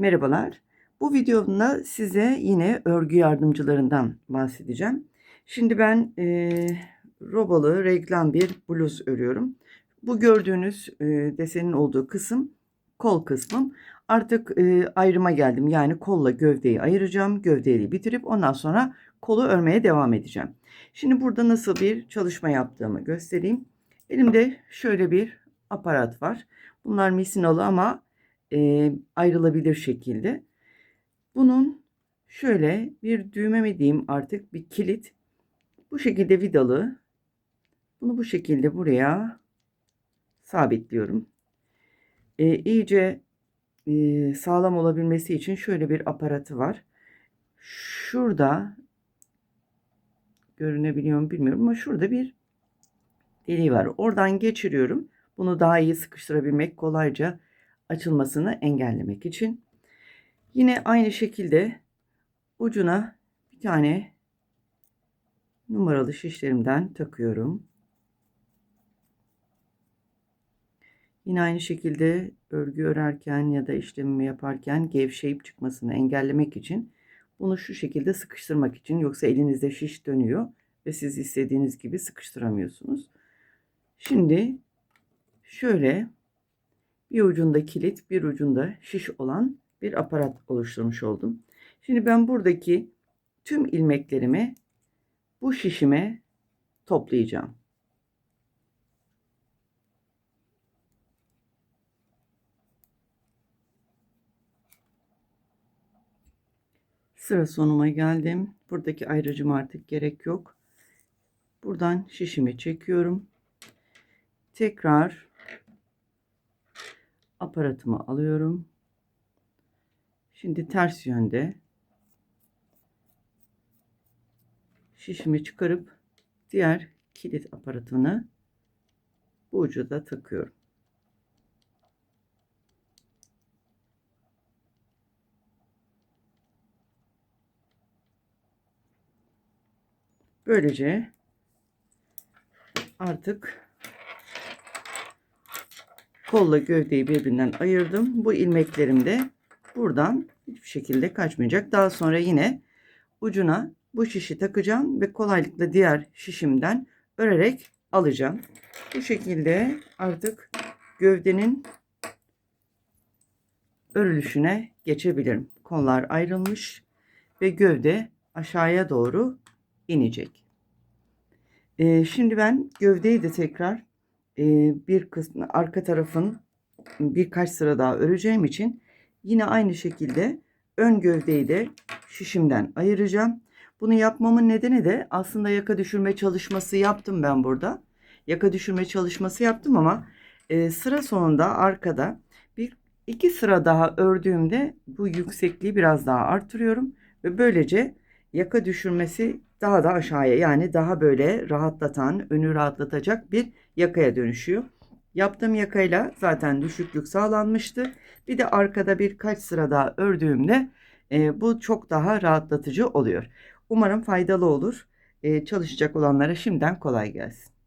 Merhabalar. Bu videomda size yine örgü yardımcılarından bahsedeceğim. Şimdi ben e, robalı reglan bir bluz örüyorum. Bu gördüğünüz e, desenin olduğu kısım kol kısmım. Artık e, ayrıma geldim. Yani kolla gövdeyi ayıracağım. Gövdeyi bitirip ondan sonra kolu örmeye devam edeceğim. Şimdi burada nasıl bir çalışma yaptığımı göstereyim. Elimde şöyle bir aparat var. Bunlar misinalı ama e, ayrılabilir şekilde. Bunun şöyle bir düğme mi diyeyim artık bir kilit. Bu şekilde vidalı. Bunu bu şekilde buraya sabitliyorum. E, iyice e, sağlam olabilmesi için şöyle bir aparatı var. Şurada görünebiliyor mu bilmiyorum ama şurada bir deliği var. Oradan geçiriyorum. Bunu daha iyi sıkıştırabilmek kolayca açılmasını engellemek için. Yine aynı şekilde ucuna bir tane numaralı şişlerimden takıyorum. Yine aynı şekilde örgü örerken ya da işlemimi yaparken gevşeyip çıkmasını engellemek için bunu şu şekilde sıkıştırmak için yoksa elinizde şiş dönüyor ve siz istediğiniz gibi sıkıştıramıyorsunuz. Şimdi şöyle bir ucunda kilit, bir ucunda şiş olan bir aparat oluşturmuş oldum. Şimdi ben buradaki tüm ilmeklerimi bu şişime toplayacağım. Sıra sonuma geldim. Buradaki ayrıcıma artık gerek yok. Buradan şişimi çekiyorum. Tekrar aparatımı alıyorum. Şimdi ters yönde şişimi çıkarıp diğer kilit aparatını bu ucu da takıyorum. Böylece artık kolla gövdeyi birbirinden ayırdım. Bu ilmeklerim de buradan hiçbir şekilde kaçmayacak. Daha sonra yine ucuna bu şişi takacağım ve kolaylıkla diğer şişimden örerek alacağım. Bu şekilde artık gövdenin örülüşüne geçebilirim. Kollar ayrılmış ve gövde aşağıya doğru inecek. Ee, şimdi ben gövdeyi de tekrar bir kısmı arka tarafın birkaç sıra daha öreceğim için yine aynı şekilde ön gövdeyi de şişimden ayıracağım. Bunu yapmamın nedeni de aslında yaka düşürme çalışması yaptım ben burada. Yaka düşürme çalışması yaptım ama sıra sonunda arkada bir iki sıra daha ördüğümde bu yüksekliği biraz daha artırıyorum ve böylece yaka düşürmesi daha da aşağıya yani daha böyle rahatlatan, önü rahatlatacak bir yakaya dönüşüyor. Yaptığım yakayla zaten düşüklük sağlanmıştı. Bir de arkada birkaç sıra daha ördüğümde e, bu çok daha rahatlatıcı oluyor. Umarım faydalı olur. E, çalışacak olanlara şimdiden kolay gelsin.